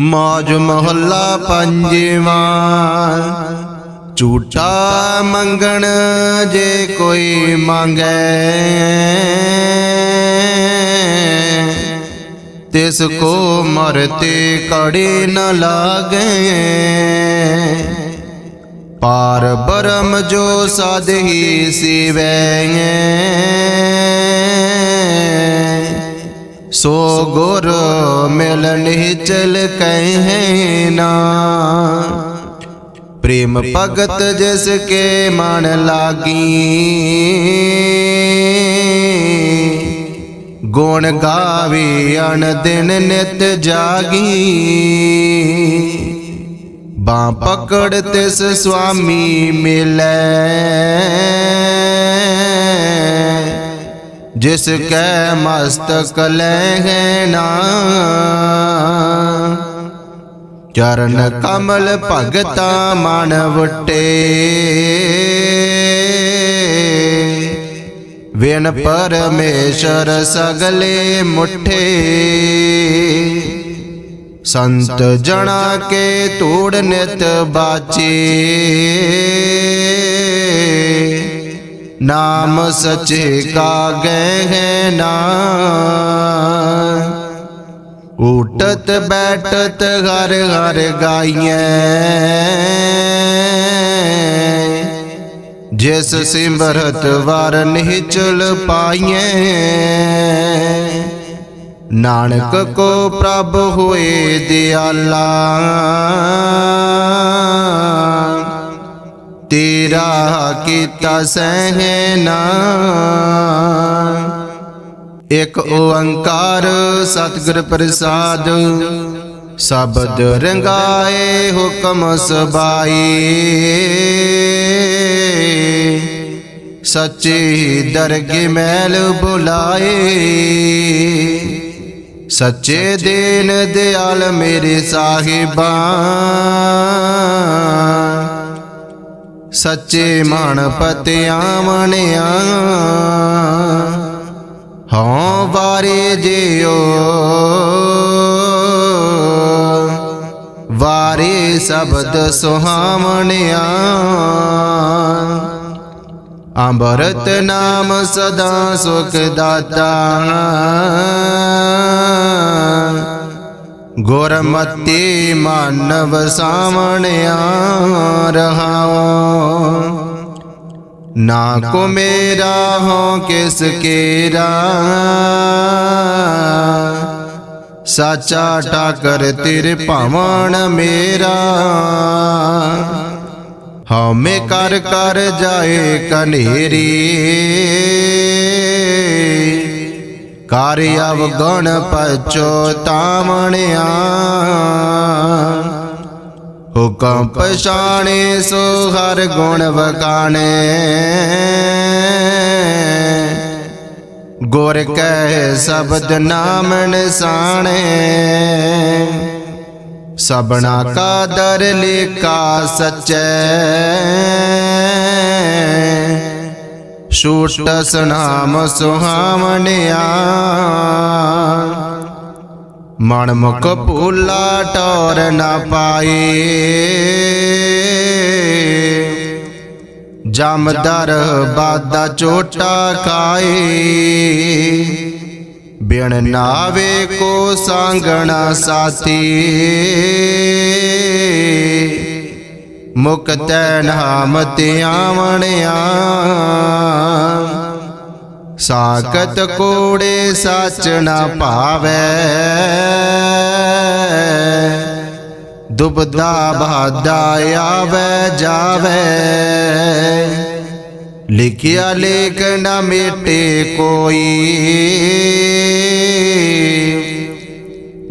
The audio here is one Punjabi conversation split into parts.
ਮੌਜ ਮਹੱਲਾ ਪੰਜਵਾਂ। ਝੂਠਾ ਮੰਗਣ ਜੇ ਕੋਈ ਮੰਗੈ। ਤਿਸ ਕੋ ਮਰਤੇ ਕੜੇ ਨ ਲਾਗੇ। ਪਾਰ ਬਰਮ ਜੋ ਸਾਧਹੀ ਸਿਵੈ ਸੋ ਗੁਰ ਮਿਲ ਨਿਚਲ ਕਹਿ ਨਾ। ਪ੍ਰੇਮ ਭਗਤ ਜਿਸ ਕੇ ਮਨ ਲਾਗੀ। ਗੁਣ ਗਾਵੇ ਅਨ ਦਿਨ ਨਿਤ ਜਾਗੀ। ਬਾਂ ਪਕੜ ਤਿਸ ਸੁਆਮੀ ਮਿਲੈ। ਜਿਸ ਕੈ ਮਸਤਕ ਲੈ ਨਾ। ਚਰਨ ਕਮਲ ਭਗਤਾ ਮਨ ਵਟੇ। ਵਿਣ ਪਰਮੇਸ਼ਰ ਸਗਲੇ ਮੁਠੇ। ਸੰਤ ਜਣਾ ਕੇ ਤੋੜ ਨਿਤ ਬਾਚੇ। ਨਾਮ ਸਚੇ ਕਾ ਗਹਿ ਨਾ ਉਟਤ ਬੈਠਤ ਹਰ ਹਰ ਗਾਈਐ। ਜਿਸ ਸਿਮਰਤ ਵਰ ਨਿਚਲ ਪਾਈਐ। ਨਾਨਕ ਕੋ ਪ੍ਰਭ ਹੋਏ ਦਿਆਲਾ। ਤੇਰਾ ਕੀਤਾ ਸਹਿ ਨਾ ਇਕ ਓੰਕਾਰ ਸਤਿਗੁਰ ਪ੍ਰਸਾਦ, ਸ਼ਬਦ ਰੰਗਾਏ ਹੁਕਮ ਸਬਾਈ ਸੱਚੇ ਦਰਗੇ ਮੈਲ ਬੁਲਾਏ। ਸੱਚੇ ਦੇਨ ਦਿਆਲ ਮੇਰੇ ਸਾਹਿਬਾਂ ਸੱਚੇ ਮਨ ਪਤਿਆਂ ਮਣਿਆ ਹਉ ਵਾਰੇ ਜਿਉ। ਵਾਰੇ ਸ਼ਬਦ ਸੁਹਾਵਣਿਆ। ਅੰਮ੍ਰਿਤ ਨਾਮ ਸਦਾ ਸੁਖ ਦਾਤਾ। ਗੁਰਮਤਿ ਮਾਨਵ ਸਾਵਣਿਆ ਰਹਾਉ। ਨਾ ਕੋ ਮੇਰਾ ਹੋ ਕਿਸ ਕੇਰਾ। ਸਾਚਾ ਟਾਕਰ ਤੇਰੇ ਭਾਵਨ ਮੇਰਾ। ਹਉਮੈ ਕਰ ਕਰ ਜਾਏ ਕਨੇਰੀ। ਕਾਰਿ ਅਵਗਣ ਪਚੋ ਤਾਵਣਿਆ। ਹੁਕਮ ਪਛਾਣੇ ਸੋ ਹਰ ਗੁਣ ਵਕਾਣੇ ਗੁਰ ਕਹਿ ਸ਼ਬਦ ਨਾਮ ਨਿਸਾਣੇ ਸਬਨਾ ਕਾ ਦਰ ਲੇਕਾ ਸਚੈ। ਛੂਟ ਸਨਾਮ ਸੁਹਾਵਣਿਆ। ਮਨ ਮੁਖ ਭੂਲਾ ਟੋਰ ਨਾ ਪਾਏ। ਜਮਦਰ ਬਾਦਾ ਚੋਟਾ ਕਾਏ। ਬਿਨ ਨਾਵੇ ਕੋ ਸੰਗਣਾ ਸਾਥੀ। ਮੁਕਤੈ ਨਾਮ ਤੇ ਆਵਣਿਆ। ਸਾਕਤ ਕੋੜੇ ਸੱਚ ਨਾ ਭਾਵੈ। ਦੁਬਦਾ ਬਹਾਦਾ ਆਵੇ, ਜਾਵੇ। ਲਿਖਿਆ ਲੇਖ ਨਾ ਮੇਟੇ ਕੋਈ।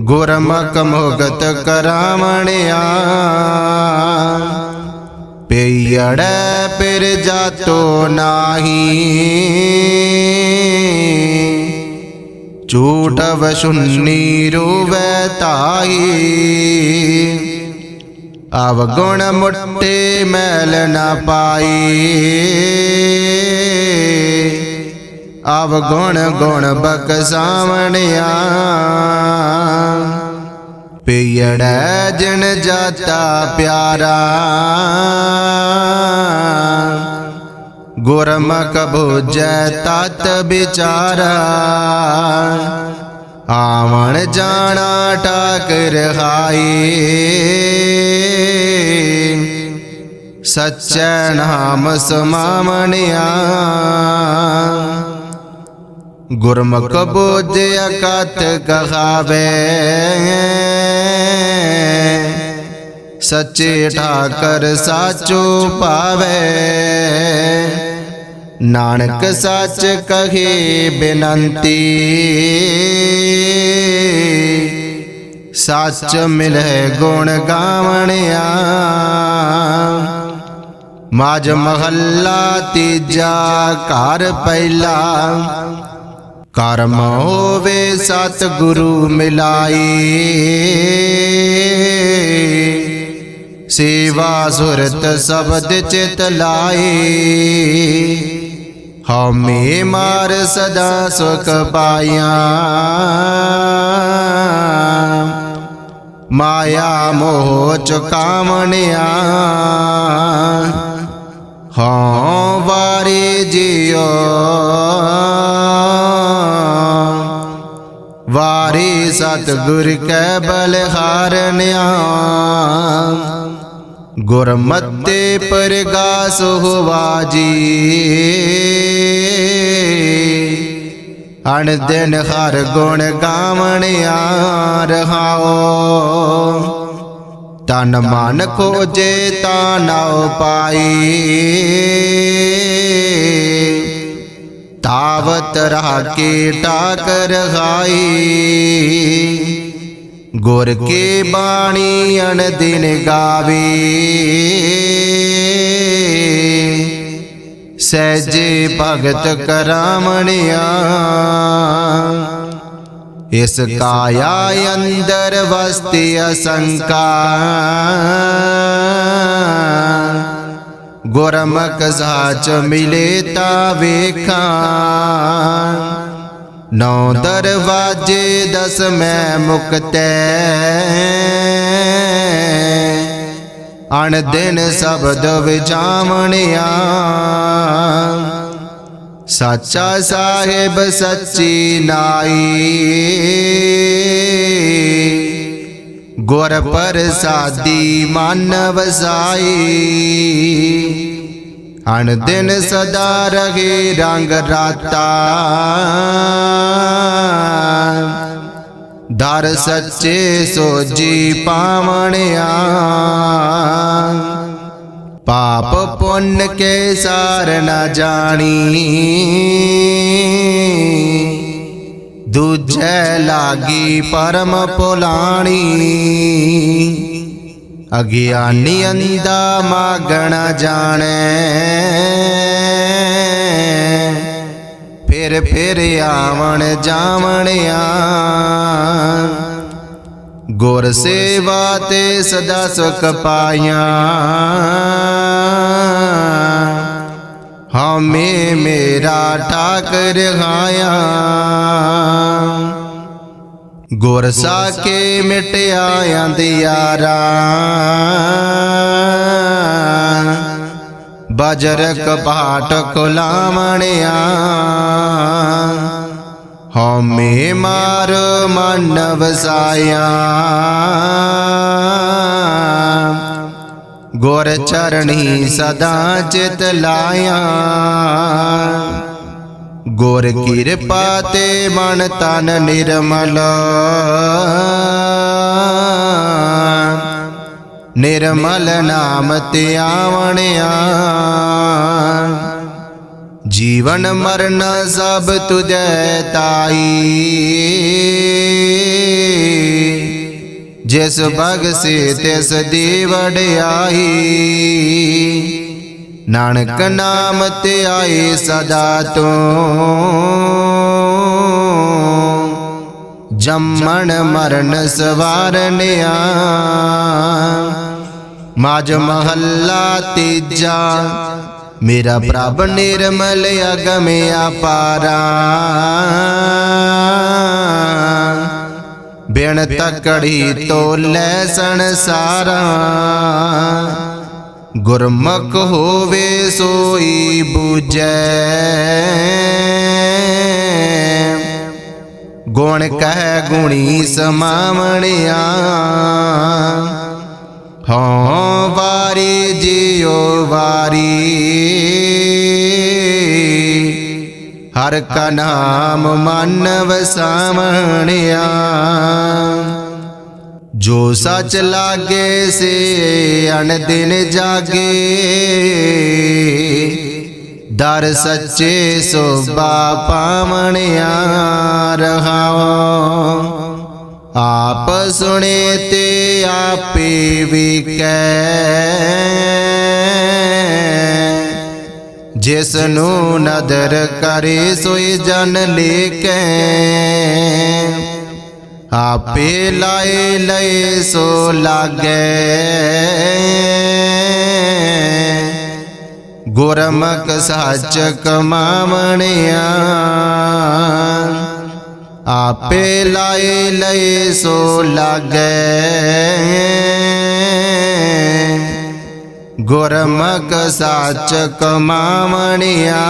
ਗੁਰਮਕ ਮੁਗਤ ਕਰਾਵਣਿਆ। ਪਈੜੈ ਪਿਰ ਜਾਤੋ ਨਾਹੀ। ਝੂਠ ਵਸੁੰਨੀ ਰੋਵੈ ਤਾਈ ਅਵਗੁਣ ਮੁੱਟੇ ਮੈਲ ਨਾ ਪਾਈ। ਅਵਗੁਣ ਗੁਣ ਬਕ ਸਾਵਣਿਆ ਪੀੜੈ ਜਿਨ ਜਾਤਾ ਪਿਆਰਾ। ਗੁਰਮੁਖ ਬੁਝੈ ਤਤ ਵਿਚਾਰਾ। ਆਵਣ ਜਾਣਾ ਟਾਕ ਰਹਾਈ ਸਚੈ ਨਾਮ ਸਮਾਵਣਿਆ। ਗੁਰਮੁਖ ਬੋਧਿਆ ਕਤ ਕਹਾਵੇ ਸੱਚੇ ਠਾਕਰ ਸਾਚੋ ਪਾਵੇ ਨਾਨਕ ਸੱਚ ਕਹੇ ਬਿਨੰਤੀ। ਸੱਚ ਮਿਲੇ ਗੁਣ ਗਾਵਣਿਆ। ਮਾਜ ਮਹੱਲਾ ਤੀਜਾ ਘਰ ਪਹਿਲਾ। ਕਰਮ ਹੋਵੇ ਸਤ ਗੁਰੂ ਮਿਲਾਈ। ਸੇਵਾ ਸੁਰਤ ਸ਼ਬਦ ਚਿਤ ਲਾਈ। ਹਮੇ ਮਾਰ ਸਦਾ ਸੁਖ ਪਾਇਆ ਮਾਇਆ ਮੋਹ ਚੁਕਾਵਣਿਆ। ਹਾਂ ਵਾਰੇ ਜਿਉ। ਵਾਰੇ ਸਤਿਗੁਰ ਕੈ ਬਲਹਾਰਨਿਆ ਗੁਰਮਤਿ ਪਰਗਾਸ ਹੋਵਾ ਜੀ। ਅਣ ਦਿਨ ਹਰ ਗੁਣ ਗਾਵਣਿਆ ਰਹਾਓ ਤਨ ਮਨ ਖੋਜੇ ਤਾ ਨਾਉ ਪਾਈ ਤਾਵਤ ਰਹਾ ਕੇ ਟਾਕ ਰਹਾਈ ਗੁਰ ਕੀ ਬਾਣੀ ਅਣ ਦਿਨ ਗਾਵੇ। ਸਹਿਜੇ ਭਗਤ ਕਰਾਮਣਿਆ ਇਸ ਕਾਇਆ ਅੰਦਰ ਵਸਤੀ ਅਸੰਕਾ ਗੁਰਮੁਖ ਸਾਚ ਮਿਲੇ ਤਾ ਵੇਖਾਂ। ਨੌ ਦਰਵਾਜੇ ਦਸ ਮੈਂ ਮੁਕਤੈ। ਅਣ ਦਿਨ ਸ਼ਬਦ ਵਿਚਾਵਣਿਆ ਸਾਚਾ ਸਾਹਿਬ ਸੱਚੀ ਨਾਈ। ਗੁਰ ਪ੍ਰਸਾਦੀ ਮਨ ਵਸਾਈ। ਅਣ ਦਿਨ ਸਦਾ ਰਹੇ ਰੰਗ ਰਾਤਾ। ਦਰ ਸੱਚੇ ਸੋਜੀ ਪਾਵਣਿਆ। ਪਾਪ ਪੁੰਨ ਕੇ ਸਾਰ ਨਾ ਜਾਣੀ। ਦੂਜੈ ਲਾਗੀ ਪਰਮ ਪੁਲਾਣੀ। ਅਗਿਆਨੀ ਅੰਦਾ ਮਾਗਣ ਜਾਣੈ। ਫਿਰ ਫਿਰ ਆਵਣ ਜਾਵਣਿਆ। ਗੁਰ ਸੇਵਾ ਤੇ ਸਦਾ ਸੁਖ ਪਾਇਆ ਹਮੇ ਮੇਰਾ ਠਾਕਰ ਖਾਇਆ ਗੁਰ ਸਾਕੇ ਮਿਟਿਆ ਅੰਧਿਆਰਾ ਬਜਰ ਕਪਾਟ ਖੁਲਾਵਣਿਆ। ਹਮੇ ਮਾਰ ਮਨ ਵਸਾਇਆ ਗੁਰ ਚਰਣੀ ਸਦਾ ਚਿਤ ਲਾਇਆ। ਗੁਰ ਕਿਰਪਾ ਤੇ ਮਨ ਤਨ ਨਿਰਮਲ। ਨਿਰਮਲ ਨਾਮ ਤੇ ਆਵਣਿਆ। ਜੀਵਨ ਮਰਨ ਸਭ ਤੁਝੈ ਤਾਈ। ਜਿਸ ਭਗ ਸੇ ਤਿਸ ਦੀ ਵਡਿਆਈ। ਨਾਨਕ ਨਾਮ ਤੇ ਆਏ ਸਦਾ ਤੋਂ। ਜੰਮਣ ਮਰਨ ਸਵਾਰਨਿਆ ਮਾਜ ਮਹੱਲਾ ਤੀਜਾ। ਮੇਰਾ ਪ੍ਰਭ ਨਿਰਮਲ ਅਗਮ ਅਪਾਰਾ ਬਿਨ ਤਕੜੀ ਤੋਲੇ ਸੰਸਾਰਾ। ਗੁਰਮੁਖ ਹੋਵੇ ਸੋਈ ਬੂਝੈ। ਗੁਣ ਕਹਿ ਗੁਣੀ ਸਮਾਵਣਿਆ। ਹਉ ਵਾਰੀ ਜਿਉ ਵਾਰੀ। ਹਰ ਕਾ ਨਾਮ ਮਨ ਵਸਾਵਣਿਆ ਜੋ ਸੱਚ ਲਾਗੇ, ਸੇ ਅਣ ਦਿਨ ਜਾਗੇ। ਦਰ ਸੱਚੇ ਸੋਭਾ ਪਾਵਣਿਆ ਰਹਾਓ ਆਪ ਸੁਣੇ ਤੇ ਆਪੇ ਵਿਕੈ। ਜਿਸ ਨੂੰ ਨਦਰ ਕਰੇ ਸੋਈ ਜਨ ਲੇਕੈ। ਆਪੇ ਲਾਏ ਲਏ ਸੋ ਲਾਗੈ। ਗੁਰਮੁਖ ਸੱਚ ਕਮਾਵਣਿਆ। ਆਪੇ ਲਾਏ ਲਏ ਸੋ ਲਾਗੈ। ਗੁਰਮੁਖ ਸੱਚ ਕਮਾਵਣਿਆ